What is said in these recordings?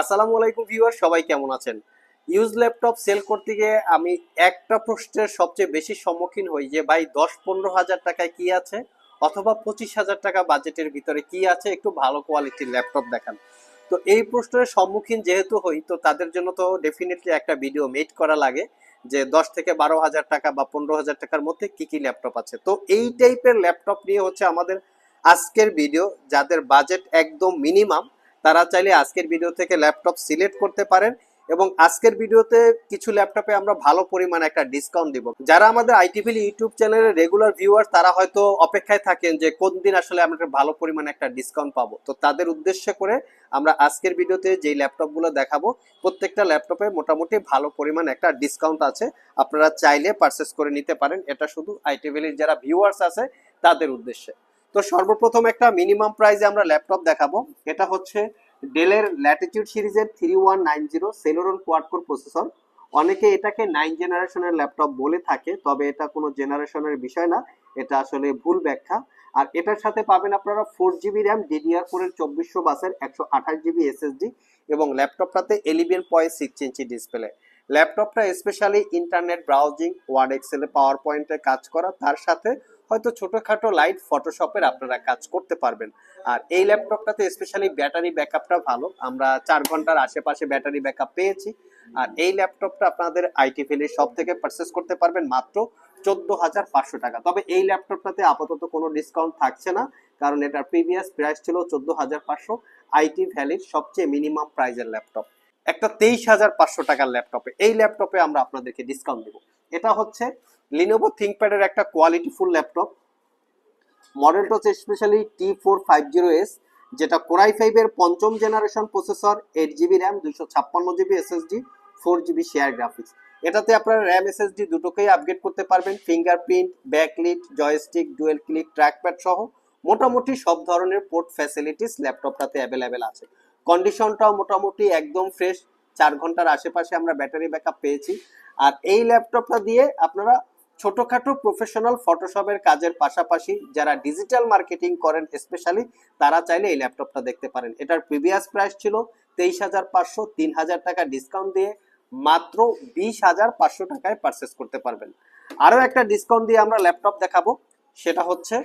আসসালামু আলাইকুম ভিউয়ার, সবাই কেমন আছেন? ইউজ ল্যাপটপ সেল করতে গিয়ে আমি একটা প্রশ্নের সবচেয়ে বেশি সম্মুখীন হই যে, ভাই, দশ পনেরো হাজার টাকায় কি আছে? অথবা পঁচিশ হাজার টাকা বাজেটের ভিতরে কি আছে? একটু ভালো কোয়ালিটির ল্যাপটপ দেখান। তো এই প্রশ্নের সম্মুখীন যেহেতু হই, তো তাদের জন্য তো ডেফিনেটলি একটা ভিডিও মেড করা লাগে যে, দশ থেকে বারো হাজার টাকা বা পনেরো হাজার টাকার মধ্যে কি কি ল্যাপটপ আছে। তো এই টাইপের ল্যাপটপ নিয়ে হচ্ছে আমাদের আজকের ভিডিও যাদের বাজেট একদম মিনিমাম তারা চাইলে আজকের ভিডিও থেকে ল্যাপটপ সিলেক্ট করতে পারেন এবং আজকের ভিডিওতে কিছু ল্যাপটপে আমরা ভালো পরিমাণে একটা ডিসকাউন্ট দিব। যারা আমাদের আইটিভিলি ইউটিউব চ্যানেলের রেগুলার ভিউয়ার তারা হয়তো অপেক্ষায় থাকেন যে কোন দিন আসলে আমরা ভালো পরিমাণে একটা ডিসকাউন্ট পাবো। তো তাদের উদ্দেশ্যে করে আমরা আজকের ভিডিওতে যেই ল্যাপটপগুলো দেখাবো, প্রত্যেকটা ল্যাপটপে মোটামুটি ভালো পরিমাণ একটা ডিসকাউন্ট আছে। আপনারা চাইলে পারচেস করে নিতে পারেন। এটা শুধু আইটিভিলির যারা ভিউয়ার্স আছে, তাদের উদ্দেশ্যে। তো সর্বপ্রথম একটা মিনিমাম প্রাইসে আমরা ল্যাপটপ দেখাবো। এটা হচ্ছে ডেলের ল্যাটিটিউড সিরিজের three one nine zero Celeron quad core processor অনেকে এটাকে নাইন জেনারেশনের ল্যাপটপ বলে থাকে, তবে এটা কোনো জেনারেশনের বিষয় না, এটা আসলে ভুল ব্যাখ্যা। আর এটার সাথে পাবেন আপনারা ফোর জিবি র্যাম ডিডিআর ফোরের চব্বিশশো বাসের একশো আঠাশ জিবি এসএসডি এবং ল্যাপটপটাতে eleven point six inch display ল্যাপটপটা স্পেশালি ইন্টারনেট ব্রাউজিং ওয়ার্ড এক্সেলে পাওয়ার পয়েন্টে কাজ করা। তার সাথে হয়তো ছোটখাটো লাইট ফটোশপের আপনারা কাজ করতে পারবেন। আর এই ল্যাপটপটাতে স্পেশালি ব্যাটারি ব্যাকআপটা ভালো। আমরা চার ঘণ্টার আশেপাশে ব্যাটারি ব্যাকআপ পেয়েছি। আর এই ল্যাপটপটা আপনাদের আইটি ফিলের সব থেকে পারচেস করতে পারবেন মাত্র চোদ্দ হাজার পাঁচশো টাকা। তবে এই ল্যাপটপটাতে আপাতত কোনো ডিসকাউন্ট থাকছে না, কারণ এটার প্রিভিয়াস প্রাইস ছিল চোদ্দ হাজার পাঁচশো আইটি ভ্যালির সবচেয়ে মিনিমাম প্রাইজের ল্যাপটপ একটা তেইশ হাজার পাঁচশো টাকার ল্যাপটপে এই ল্যাপটপে আমরা আপনাদেরকে ডিসকাউন্ট দেবো। এটা হচ্ছে লিনোভো থিঙ্কপ্যাডের একটা কোয়ালিটি ফুল ল্যাপটপ মডেলটা হচ্ছে specially T four five zero S যেটা কোরাই ফাইভের পঞ্চম generation processor eight GB RAM দুশো ছাপ্পান্ন GB SSD four GB share graphics এটাতে আপনারা র্যাম এসএসডি দুটোকেই আপগ্রেড করতে পারবেন। Fingerprint backlit joystick dual click trackpad সহ মোটামুটি সব ধরনের পোর্ট ফ্যাসিলিটিস ল্যাপটপটাতে অ্যাভেলেবেল আছে। কন্ডিশনটাও মোটামুটি একদম ফ্রেশ চার ঘণ্টার আশেপাশে আমরা ব্যাটারি ব্যাকআপ পেয়েছি। আর এই ল্যাপটপটা দিয়ে আপনারা ছোটখাটো প্রফেশনাল ফটোশপের কাজের পাশাপাশি যারা ডিজিটাল মার্কেটিং করেন স্পেশালি তারা চাইলে এই ল্যাপটপটা দেখতে পারেন। এটার প্রিভিয়াস প্রাইস ছিল তেইশ হাজার পাঁচশো, তিন হাজার টাকা ডিসকাউন্ট দিয়ে মাত্র বিশ হাজার পাঁচশো টাকায় পারচেস করতে পারবেন। আরও একটা ডিসকাউন্ট দিয়ে আমরা ল্যাপটপ দেখাবো, সেটা হচ্ছে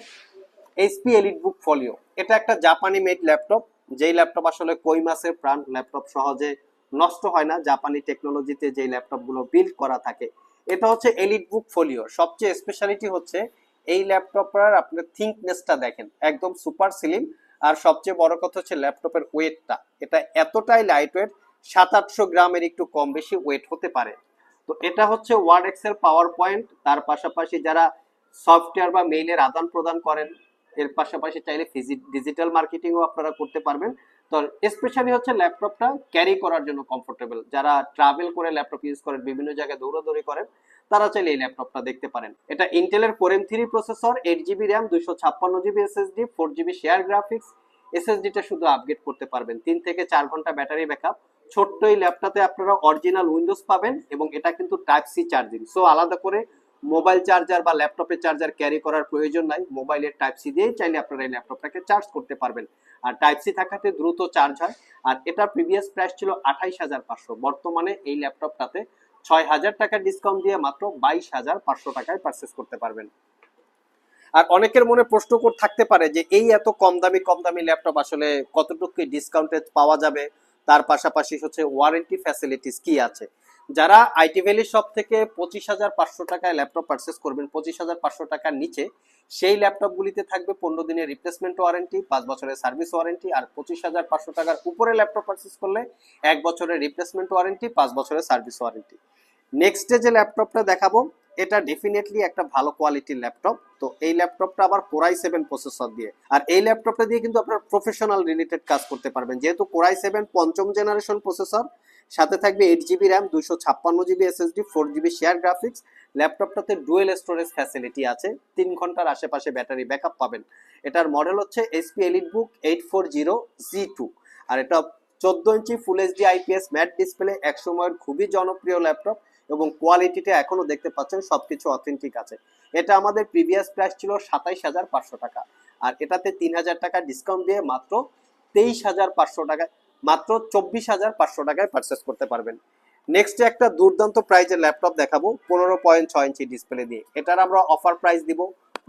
এইচপি এলিট বুক ফলিও এটা একটা জাপানি মেড ল্যাপটপ যেই ল্যাপটপ আসলে কই মাসের প্রাণ ল্যাপটপ সহজে নষ্ট হয় না। জাপানি টেকনোলজিতে যেই ল্যাপটপগুলো বিল্ড করা থাকে এটা হচ্ছে এলিট বুক ফোলিও সবচেয়ে স্পেশালিটি হচ্ছে এই ল্যাপটপটার আপনার থিঙ্কনেসটা দেখেন, একদম সুপার স্লিম আর সবচেয়ে বড় কথা হচ্ছে ল্যাপটপের ওয়েটটা এটা এতটাই লাইট ওয়েট সাত আটশো গ্রামের একটু কম বেশি ওয়েট হতে পারে। তো এটা হচ্ছে ওয়ার্ড এক্সেল পাওয়ার পয়েন্ট তার পাশাপাশি যারা সফটওয়্যার বা মেইলের আদান প্রদান করেন এর পাশাপাশি চাইলে ডিজিটাল মার্কেটিংও আপনারা করতে পারবেন। তো স্পেশালি হচ্ছে ল্যাপটপটা ক্যারি করার জন্য কমফোর্টেবল যারা ট্রাভেল করে ল্যাপটপ ইউজ করেন, বিভিন্ন জায়গায় দৌড়াদৌড়ি করেন, তারা চাইলে এই ল্যাপটপটা দেখতে পারেন। এটা ইন্টেলের core i three processor eight GB RAM দুইশো ছাপ্পান্ন GB SSD four GB share graphics এসএসডিটা শুধু আপগ্রেড করতে পারবেন। তিন থেকে চার ঘণ্টা ব্যাটারি ব্যাকআপ ছোট্ট এই ল্যাপটপে আপনারা অরিজিনাল উইন্ডোজ পাবেন এবং এটা কিন্তু টাইপ সি চার্জিং সো আলাদা করে মোবাইল চার্জার বা ল্যাপটপের চার্জার ক্যারি করার প্রয়োজন নাই। মোবাইলের টাইপ সি দিয়েই চাইলে আপনারা এই ল্যাপটপটাকে চার্জ করতে পারবেন। আর টাইপ সি থাকাতে দ্রুত চার্জ হয়। আর এটা প্রিভিয়াস প্রাইস ছিল আঠাইশ হাজার পাঁচশো। বর্তমানে এই ল্যাপটপটাতে ছয় হাজার টাকা ডিসকাউন্ট দিয়ে মাত্র বাইশ হাজার পাঁচশো টাকায় পারচেস করতে পারবেন। আর অনেকের মনে প্রশ্ন কর থাকতে পারে যে এই এত কম দামি কম দামি ল্যাপটপ আসলে কতটুকু ডিসকাউন্টে পাওয়া যাবে? তার পাশাপাশি হচ্ছে ওয়ারেন্টি ফ্যাসিলিটিস কি আছে? যারা আইটি ভ্যালি শপ থেকে পঁচিশ হাজার পাঁচশো টাকায় ল্যাপটপ পারচেস করবেন, পঁচিশ হাজার পাঁচশো টাকার নিচে, সেই ল্যাপটপগুলিতে থাকবে পনেরো দিনের রিপ্লেসমেন্ট ওয়ারেন্টি পাঁচ বছরের সার্ভিস ওয়ারেন্টি আর পঁচিশ হাজার পাঁচশো টাকার উপরে ল্যাপটপ পারচেস করলে এক বছরের রিপ্লেসমেন্ট ওয়ারেন্টি পাঁচ বছরের সার্ভিস ওয়ারেন্টি নেক্সট যে ল্যাপটপটা দেখাবো, এটা ডেফিনেটলি একটা ভালো কোয়ালিটির ল্যাপটপ। তো এই ল্যাপটপটা আবার কোরাই সেভেন প্রসেসর দিয়ে। আর এই ল্যাপটপটা দিয়ে কিন্তু আপনার প্রফেশনাল রিলেটেড কাজ করতে পারবেন। যেহেতু কোরাই সেভেন পঞ্চম জেনারেশন প্রসেসর সাথে থাকবে এইট জিবি র্যাম দুশো ছাপ্পান্ন GB SSD four GB share graphics ল্যাপটপটাতে dual storage facility আছে। তিন ঘণ্টার আশেপাশে ব্যাটারি ব্যাকআপ পাবেন। এটার মডেল হচ্ছে SP elite book eight four zero G two আর এটা চোদ্দ inch full HD IPS matte display এক সময়ের খুবই জনপ্রিয় ল্যাপটপ এবং কোয়ালিটিটা এখনও দেখতে পাচ্ছেন, সবকিছু অথেন্টিক আছে। এটা আমাদের প্রিভিয়াস প্রাইস ছিল সাতাইশ হাজার পাঁচশো টাকা। আর এটাতে তিন হাজার টাকা ডিসকাউন্ট দিয়ে মাত্র তেইশ হাজার পাঁচশো টাকা মাত্র চব্বিশ হাজার পাঁচশো টাকায় পারচেস করতে পারবেন। নেক্সট একটা দুর্দান্ত প্রাইজের ল্যাপটপ দেখাবো, পনেরো পয়েন্ট ছয় ইঞ্চি ডিসপ্লে দিয়ে। এটার আমরা অফার প্রাইস দিব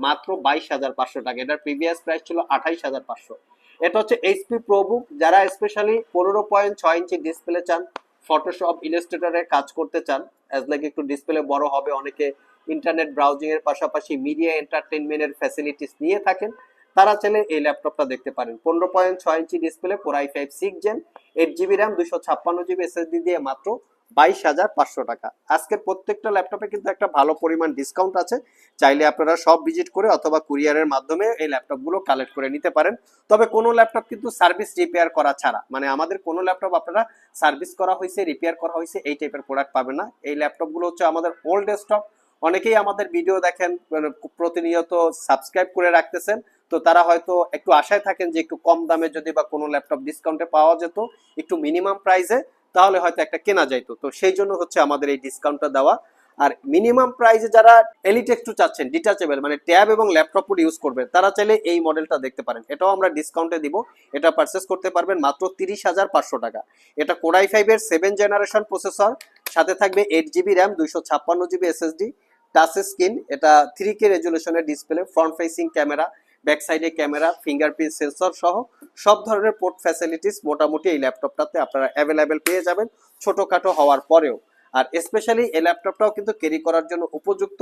মাত্র বাইশ হাজার পাঁচশো টাকা। এটার প্রিভিয়াস প্রাইস ছিল আঠাইশ হাজার পাঁচশো। এটা হচ্ছে এইচপি প্রোবুক যারা স্পেশালি পনেরো পয়েন্ট ছয় ইঞ্চি ডিসপ্লে চান ফটোশপ ইলাস্ট্রেটরে কাজ করতে চান অ্যাজ লাইক একটু ডিসপ্লে বড় হবে, অনেকে ইন্টারনেট ব্রাউজিং এর পাশাপাশি মিডিয়া এন্টারটেনমেন্টের ফ্যাসিলিটিস নিয়ে থাকেন তারা চাইলে এই ল্যাপটপটা দেখতে পারেন। পনেরো পয়েন্ট ছয় inch display four i five six gen eight GB RAM দুশো ছাপ্পান্ন জিবি এসএসডি দিয়ে মাত্র বাইশ হাজার পাঁচশো টাকা। আজকের প্রত্যেকটা ল্যাপটপে কিন্তু একটা ভালো পরিমাণ ডিসকাউন্ট আছে। চাইলে আপনারা সব ভিজিট করে অথবা কুরিয়ারের মাধ্যমে এই ল্যাপটপগুলো কালেক্ট করে নিতে পারেন। তবে কোনো ল্যাপটপ কিন্তু সার্ভিস রিপেয়ার করা ছাড়া মানে আমাদের কোনো ল্যাপটপ আপনারা সার্ভিস করা হয়েছে রিপেয়ার করা হয়েছে, এই টাইপের প্রোডাক্ট পাবেন না। এই ল্যাপটপগুলো হচ্ছে আমাদের ওল্ড স্টক অনেকেই আমাদের ভিডিও দেখেন মানে প্রতিনিয়ত সাবস্ক্রাইব করে রাখতেছেন। তো তারা হয়তো একটু আশায় থাকেন যে একটু কম দামে যদি বা কোনো ল্যাপটপ ডিসকাউন্টে পাওয়া যেত, একটু মিনিমাম প্রাইসে তাহলে হয়তো একটা কেনা যাইতো। তো সেই জন্য হচ্ছে আমাদের এই ডিসকাউন্টটা দেওয়া। আর মিনিমাম প্রাইসে যারা এলিটেক্স টু চাচ্ছেন ডিটাচেবল মানে ট্যাব এবং ল্যাপটপ ইউজ করবেন, তারা চাইলে এই মডেলটা দেখতে পারেন। এটাও আমরা ডিসকাউন্টে দিব। এটা পারচেস করতে পারবেন মাত্র তিরিশ হাজার পাঁচশো টাকা। এটা কোরাই ফাইভের সেভেন জেনারেশন প্রসেসর সাথে থাকবে এইট জিবি র্যাম দুইশো ছাপ্পান্ন জিবি এসএসডি টাচ স্ক্রিন এটা three K রেজুলেশনের display front facing camera back সাইডে ক্যামেরা, ফিঙ্গারপ্রিন্ট সেন্সর সহ সব ধরনের পোর্ট ফ্যাসিলিটিস মোটামুটি এই ল্যাপটপটাতে আপনারা অ্যাভেলেবেল পেয়ে যাবেন ছোটোখাটো হওয়ার পরেও। আর স্পেশালি এই ল্যাপটপটাও কিন্তু ক্যারি করার জন্য উপযুক্ত।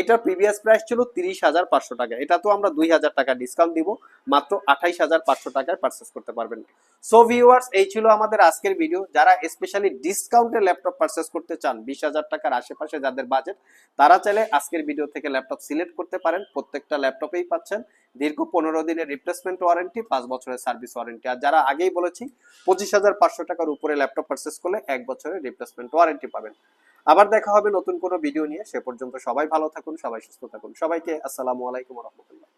এটার প্রিভিয়াস প্রাইস ছিল তিরিশ হাজার পাঁচশো টাকা। এটা তো আমরা দুই হাজার টাকা ডিসকাউন্ট দিব। মাত্র আঠাইশ হাজার পাঁচশো টাকায় পারচেস করতে পারবেন। সো ভিউয়ার্স এই ছিল আমাদের আজকের ভিডিও যারা স্পেশালি ডিসকাউন্টে ল্যাপটপ পারচেস করতে চান, বিশ হাজার টাকার আশেপাশে যাদের বাজেট তারা চাইলে আজকের ভিডিও থেকে ল্যাপটপ সিলেক্ট করতে পারেন। প্রত্যেকটা ল্যাপটপেই পাচ্ছেন দীর্ঘ পনেরো দিনের রিপ্লেসমেন্ট ওয়ারেন্টি পাঁচ বছরের সার্ভিস ওয়ারেন্টি আর যারা আগেই বলেছি, পঁচিশ হাজার পাঁচশো টাকার উপরে ল্যাপটপ পারচেস করলে এক বছরের রিপ্লেসমেন্ট ওয়ারেন্টি পাবেন। আবার দেখা হবে নতুন কোনো ভিডিও নিয়ে। সে পর্যন্ত সবাই ভালো থাকুন, সবাই সুস্থ থাকুন। সবাইকে আসসালামু আলাইকুম রহমতুল্লাহ।